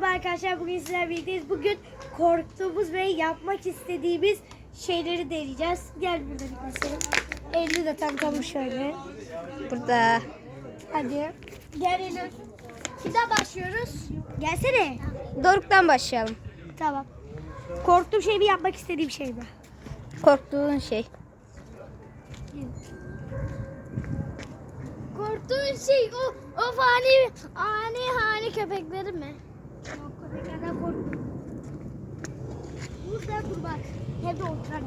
Merhaba arkadaşlar bugün sizlerle birlikteyiz. Bugün korktuğumuz ve yapmak istediğimiz şeyleri deneyeceğiz. Gel burada bir bakalım. Elini de tanıtalım şöyle. Burada. Hadi. Gel Eylül. Kimden başlıyoruz? Gelsene. Doruk'tan başlayalım. Tamam. Korktuğum şey mi yapmak istediğim şey mi? Korktuğun şey. Korktuğun şey o, o fani, ani hani köpekleri mi? Köpeklerden korktum. Burada dur bak. Hem de oturan.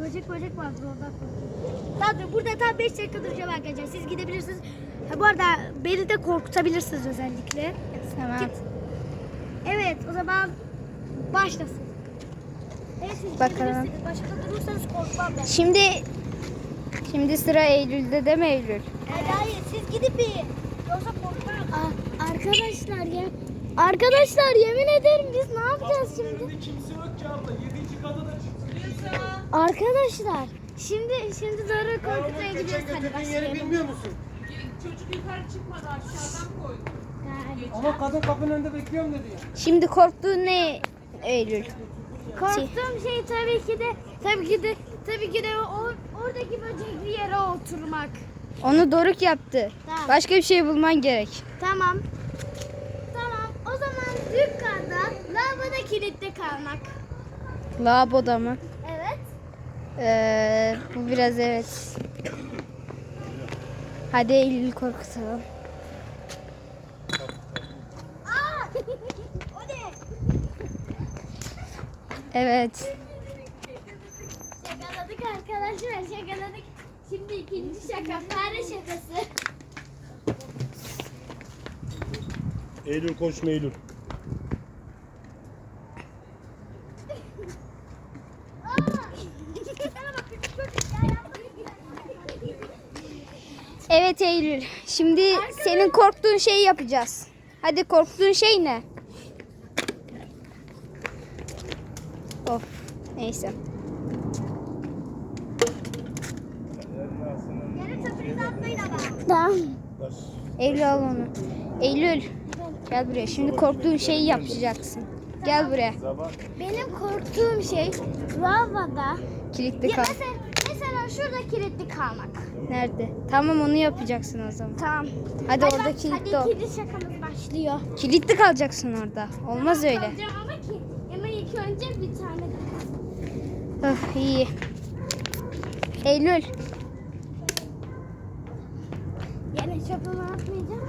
Böcek böcek vardır oradan korkuyorum. Tamam dur burada tam 5 dakika duracağım arkadaşlar. Siz gidebilirsiniz. Ha, bu arada beni de korkutabilirsiniz özellikle. Tamam. Git. Evet o zaman başlasın. Evet siz Bakalım. gidebilirsiniz. Başında durursanız korkmam ben. Şimdi şimdi sıra Eylül'de değil mi Eylül? Evet, hayır siz gidin bir. Yoksa korkarım. arkadaşlar ya. Arkadaşlar yemin ederim biz ne yapacağız şimdi? kimse yok ki abla. Yedinci kata da çıksın. Arkadaşlar şimdi şimdi doğru korkutmaya gidiyoruz. Hadi Götürdüğün yeri başlayalım. bilmiyor musun? Çocuk yukarı çıkmadı aşağıdan koydu. Ama kadın kapının önünde bekliyorum dedi ya. Şimdi korktuğun ne Eylül? Korktuğum şey tabii ki de tabii ki de tabii ki de o, oradaki böcekli yere oturmak. Onu Doruk yaptı. Tamam. Başka bir şey bulman gerek. Tamam. O zaman dükkanda lavaboda kilitli kalmak. Lavaboda mı? Evet. Ee, bu biraz evet. Hadi Eylül korkutalım. Evet. Şakaladık arkadaşlar şakaladık. Şimdi ikinci şaka fare şakası. Eylül koşma Eylül. Evet Eylül. Şimdi senin korktuğun şeyi yapacağız. Hadi korktuğun şey ne? Of. Neyse. Tamam. Eylül al onu. Eylül. Gel buraya. Şimdi korktuğun şeyi yapacaksın. Gel buraya. Benim korktuğum şey lavada. Kilitli kal. Mesela şurada kilitli kalmak. Nerede? Tamam onu yapacaksın o zaman. Tamam. Hadi orada bak, kilitli ol. Hadi şakamız başlıyor. Kilitli kalacaksın orada. Olmaz öyle. Kalacağım ama ki ama ilk önce bir tane daha. Öf iyi. Eylül. Yine çöpümü atmayacağım.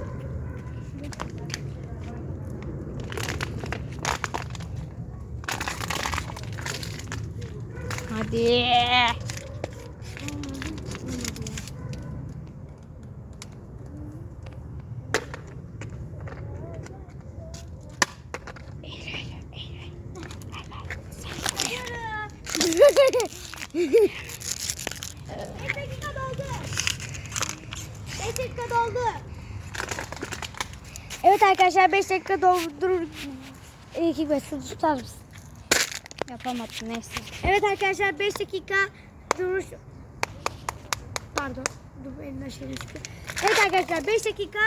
Hadi. Beş dakika doldu. Beş dakika doldu. Evet arkadaşlar 5 dakika doldurur. İki basın tutar mısın? Yapamadım neyse. Evet arkadaşlar 5 dakika duruş. Pardon. Dur elinden şey çıkıyor. Evet arkadaşlar 5 dakika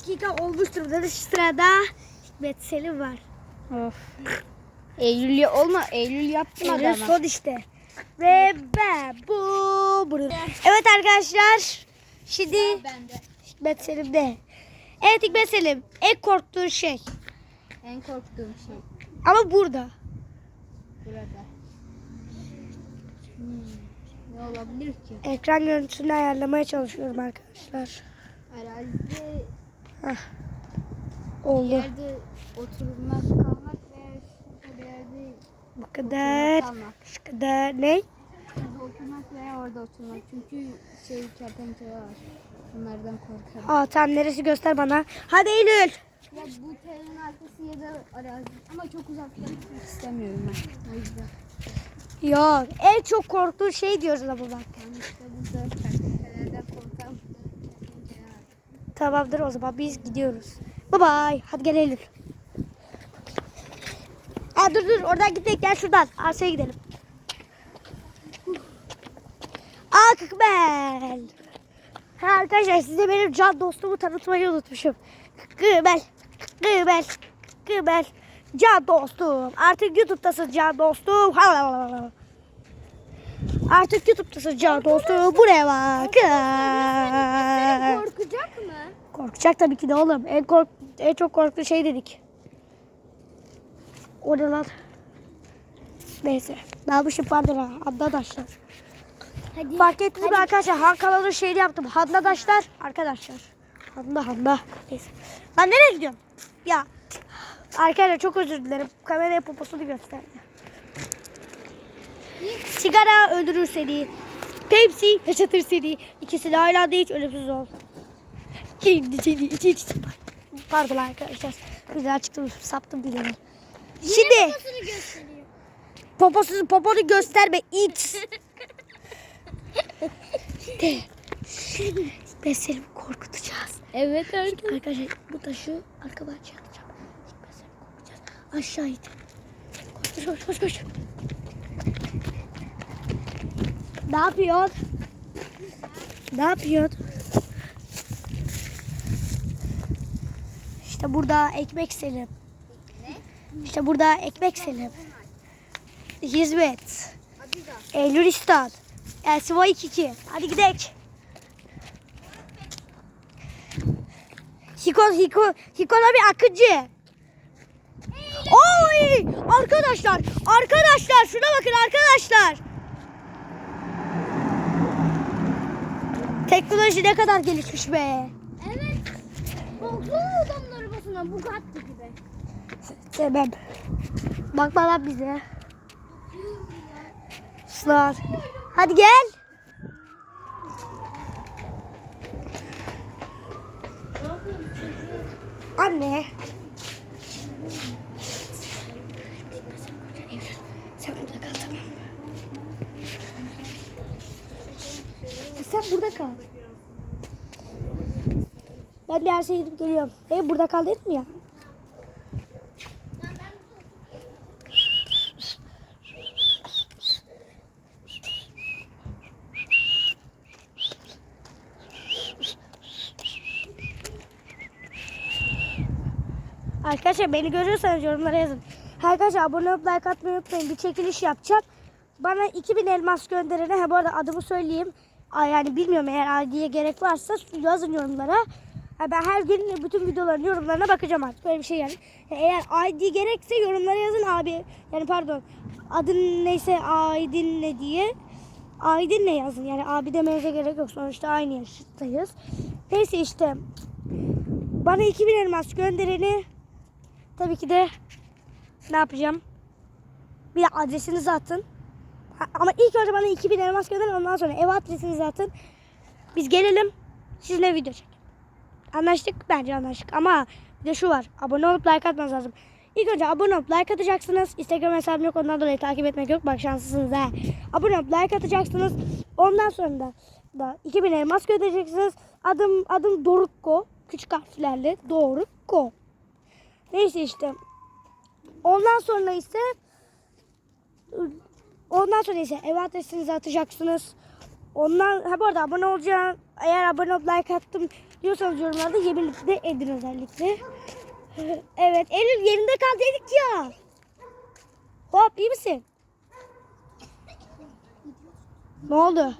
dakika olmuştur. Burada da sırada Hikmet Selim var. Of. Eylül ya- olma. Eylül yapmadı Eylül ama. son işte. Ve ben bu bunu. Evet arkadaşlar. Şimdi Hikmet Selim'de. Evet Hikmet Selim. En korktuğun şey. En korktuğum şey Ama burada. burada. Hmm, Ne olabilir ki? Ekran görüntüsünü ayarlamaya çalışıyorum arkadaşlar. Herhalde Hah. bir Oldu. yerde oturmak, kalmak ve şurada bir yerde Bu kadar. kalmak. Şu kadar. Ne? Oturmak veya orada oturmak. Çünkü şey kertenkele var. Onlardan korkarım. Aa tam neresi göster bana. Hadi Eylül. Ya bu telin arkası ya da arazi. Ama çok uzaktan gitmek istemiyorum ben. O yüzden. Yok. En çok korktuğun şey diyoruz ama bak. Yani işte burada kertenkelelerden korkarım. Kertenkele var. Tamamdır o zaman biz gidiyoruz. Bye bye. Hadi gel Eylül. Aa, dur dur oradan gitmek gel şuradan. Arsaya gidelim. Akbel. Ha arkadaşlar size benim can dostumu tanıtmayı unutmuşum. Kıbel. Kıbel. Kıbel. Can dostum. Artık YouTube'dasın can dostum. Artık YouTube'dasın can dostum. Buraya bak. Korkacak mı? Korkacak tabii ki de oğlum. En, kork en çok korktuğu şey dedik. O ne lan? Neyse. Dalmışım pardon ha. Arkadaşlar. Hadi. Fark ettiniz mi arkadaşlar? Hankaların şeyini yaptım. Handadaşlar. Arkadaşlar. Handa handa. Neyse. Ben nereye gidiyorum? Ya. Arkadaşlar çok özür dilerim. Kameraya poposunu gösterdi. Sigara öldürür seni. Pepsi yaşatır seni. İkisi de aynı anda hiç ölümsüz ol. Şimdi seni iç iç. Pardon arkadaşlar. Güzel çıktım. Saptım bileğimi. Şimdi Nasıl gösteriyor? poposunu poponu gösterme. it. Şimdi ben seni korkutacağız. Evet arkadaşlar. Arkadaşlar bu taşı arka bahçeye atacağım. Ben seni korkutacağız. Aşağı it. Koş koş koş koş. Ne yapıyorsun? Ne yapıyorsun? İşte burada ekmek selim. İşte burada ekmek selim. Hizmet. Eylül İstan. Elsiva 22. Hadi gidelim. Hiko, Hiko, Hiko'na bir akıcı. Oy! Arkadaşlar, arkadaşlar şuna bakın arkadaşlar. Teknoloji ne kadar gelişmiş be. Evet. Baksana adamın arabasına Bugatti gibi. Sevmem. Bakma lan bize. Sılar. Hadi gel. Anne. Sen burada kal tamam mı? Sen burada kal. Ben bir her şeyi gidip geliyorum. E burada kal dedim ya. Arkadaşlar beni görüyorsanız yorumlara yazın. Arkadaşlar abone olup like atmayı unutmayın. Bir çekiliş yapacağım. Bana 2000 elmas gönderene, ha bu arada adımı söyleyeyim. Yani bilmiyorum eğer ID'ye gerek varsa yazın yorumlara. Ben her gün bütün videoların yorumlarına bakacağım artık. Böyle bir şey yani. Eğer ID gerekse yorumlara yazın abi. Yani pardon. Adın neyse Aydın ne diye. Aydın ne yazın. Yani abi demenize gerek yok. Sonuçta aynı yaştayız. Neyse işte. Bana 2000 elmas göndereni tabii ki de ne yapacağım? Bir de adresinizi atın. Ama ilk önce bana 2000 elmas gönderin ondan sonra ev adresinizi atın. Biz gelelim sizinle video çekelim. Anlaştık bence anlaştık ama bir de şu var abone olup like atmanız lazım. İlk önce abone olup like atacaksınız. Instagram hesabım yok ondan dolayı takip etmek yok. Bak şanslısınız ha. Abone olup like atacaksınız. Ondan sonra da, da 2000 elmas göndereceksiniz. Adım adım Dorukko. Küçük harflerle Dorukko. Neyse işte. Ondan sonra ise ondan sonra ise ev adresinizi atacaksınız. Ondan ha bu arada abone olacağım. Eğer abone olup like attım diyorsanız yorumlarda yeminlikle de edin özellikle. Evet Eylül yerinde kal dedik ya. Hop iyi misin? Ne oldu?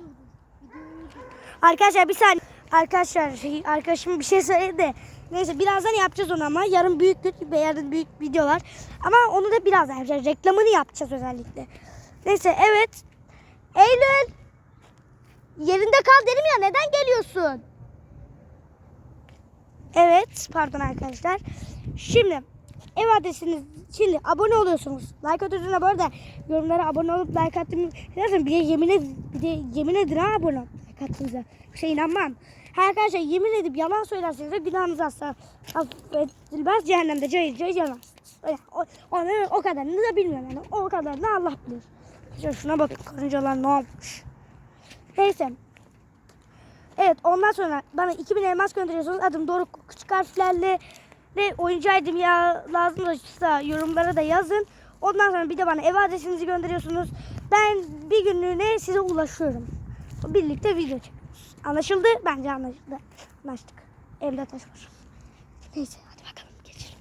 Arkadaşlar bir saniye. Arkadaşlar şey, arkadaşım bir şey söyledi. Neyse birazdan yapacağız onu ama. Yarın büyük gün ve yarın büyük video var. Ama onu da birazdan yapacağız. Reklamını yapacağız özellikle. Neyse evet. Eylül. Yerinde kal dedim ya neden geliyorsun? Evet pardon arkadaşlar. Şimdi ev adresiniz şimdi abone oluyorsunuz. Like atıyorsunuz bu arada yorumlara abone olup like attığımı. Bir de yemin, ed bir de yemin edin ha abone like attığınıza. Bir şey inanmam. Arkadaşlar yemin edip yalan söylerseniz de günahınız asla affedilmez. Cehennemde cayır cayır yanarsınız. O, onu, o kadarını da bilmiyorum yani. O kadarını Allah bilir. Şuna, şuna bakın karıncalar ne yapmış. Neyse. Evet ondan sonra bana 2000 elmas gönderiyorsunuz. Adım doğru küçük harflerle ve oyuncu ya lazım olursa yorumlara da yazın. Ondan sonra bir de bana ev adresinizi gönderiyorsunuz. Ben bir günlüğüne size ulaşıyorum. Birlikte video çekiyoruz. Anlaşıldı? Bence anlaşıldı. Anlaştık. Evde taş var. Neyse hadi bakalım geçelim.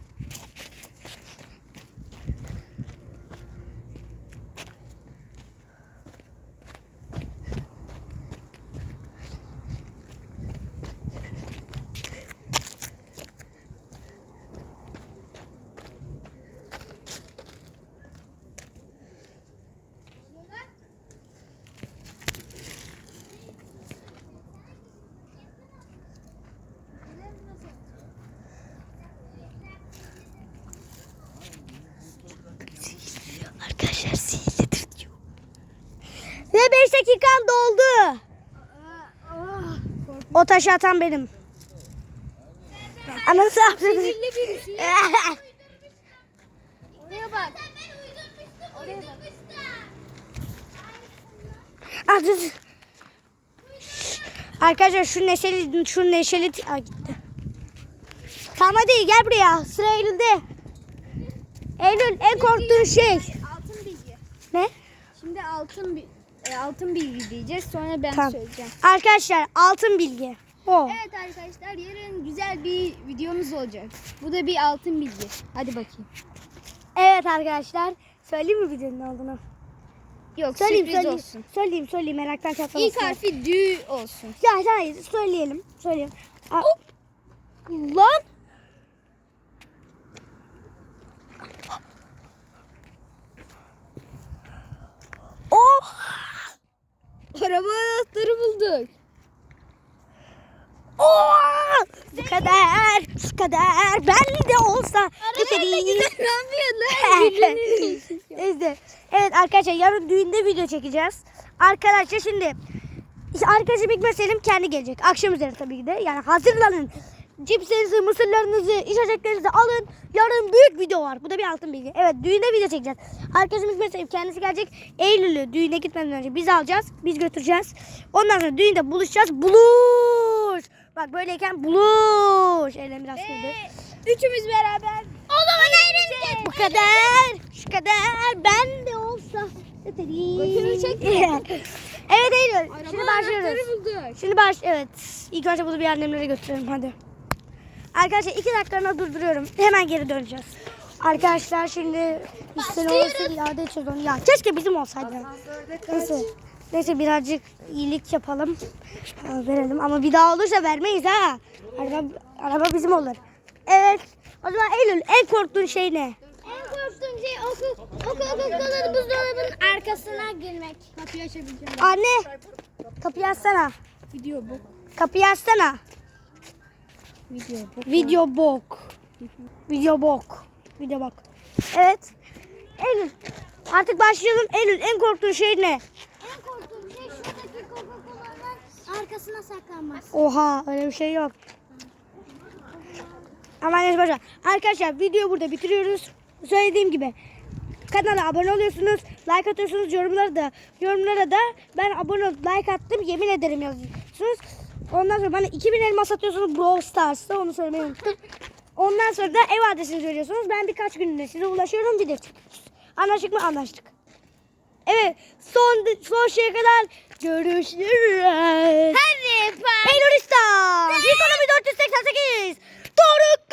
Arkadaşlar sihirlidir diyor. Ve 5 dakikan doldu. O taşı atan benim. Anası avradı. Oraya bak. Oraya bak. Ah. Arkadaşlar şu neşeli şu neşeli Aa, gitti. Tamam hadi gel buraya. Sıra Eylül'de. Eylül en korktuğun şey. Altın bilgi. Ne? Şimdi altın bi- e, altın bilgi diyeceğiz. Sonra ben Tamam. söyleyeceğim. Arkadaşlar altın bilgi. O. Evet arkadaşlar yarın güzel bir videomuz olacak. Bu da bir altın bilgi. Hadi bakayım. Evet arkadaşlar. Söyleyeyim mi videonun olduğunu? Yok Söyleyeyim sürpriz söyleyeyim. olsun. Söyleyeyim söyleyeyim meraktan çatlamasın. İlk harfi dü olsun. Ya hayır söyleyelim. Söyleyeyim. Aa, Lan. Oh. Oh. Bu kadar. Şu kadar. Ben de olsa. Getireyim. Neyse. Evet arkadaşlar yarın düğünde video çekeceğiz. Arkadaşlar şimdi işte arkadaşım Hikmet Selim kendi gelecek. Akşam üzeri tabii ki de. Yani hazırlanın. Cipslerinizi, mısırlarınızı, içeceklerinizi alın. Yarın büyük video var. Bu da bir altın bilgi. Evet düğünde video çekeceğiz. Arkadaşım Hikmet Selim kendisi gelecek. Eylül'ü düğüne gitmeden önce biz alacağız. Biz götüreceğiz. Ondan sonra düğünde buluşacağız. Buluş. Bak böyleyken buluş. Eylem biraz kırdı. Üçümüz beraber. O zaman eğleneceğiz. Bu kadar. Şu kadar. Ben de olsa. Götünü çekme. evet Eylül. Şimdi başlıyoruz. Şimdi baş evet. İlk önce bunu bir annemlere götürelim hadi. Arkadaşlar iki dakikalığına durduruyorum. Hemen geri döneceğiz. Arkadaşlar şimdi biz seni olsun iade onu. Ya keşke bizim olsaydı. Neyse. Neyse birazcık iyilik yapalım. Verelim ama bir daha olursa vermeyiz ha. Araba, araba bizim olur. Evet. O zaman Eylül en korktuğun şey ne? En korktuğum şey okul, okul okulların buzdolabının arkasına girmek. Kapıyı açabileceğim. Anne. Kapıyı açsana. Video bu. Kapıyı açsana. Video bu. Video bok. Video bok. Video bok. Evet. Eylül. Artık başlayalım. Eylül en korktuğun şey ne? En korktuğum şey şuradaki Coca-Cola'nın arkasına saklanmak. Oha öyle bir şey yok. Ama başla. Arkadaşlar videoyu burada bitiriyoruz. Söylediğim gibi kanala abone oluyorsunuz. Like atıyorsunuz yorumlara da. Yorumlara da ben abone ol, like attım yemin ederim yazıyorsunuz. Ondan sonra bana 2000 elma satıyorsunuz Brawl Stars'ta onu söylemeyi unuttum. Ondan sonra da ev adresini söylüyorsunuz. Ben birkaç günde size ulaşıyorum video çekiyoruz. Anlaştık mı? Anlaştık. Evet son son şeye kadar görüşürüz. Hadi İslam. Ekonomi 488. Doruk.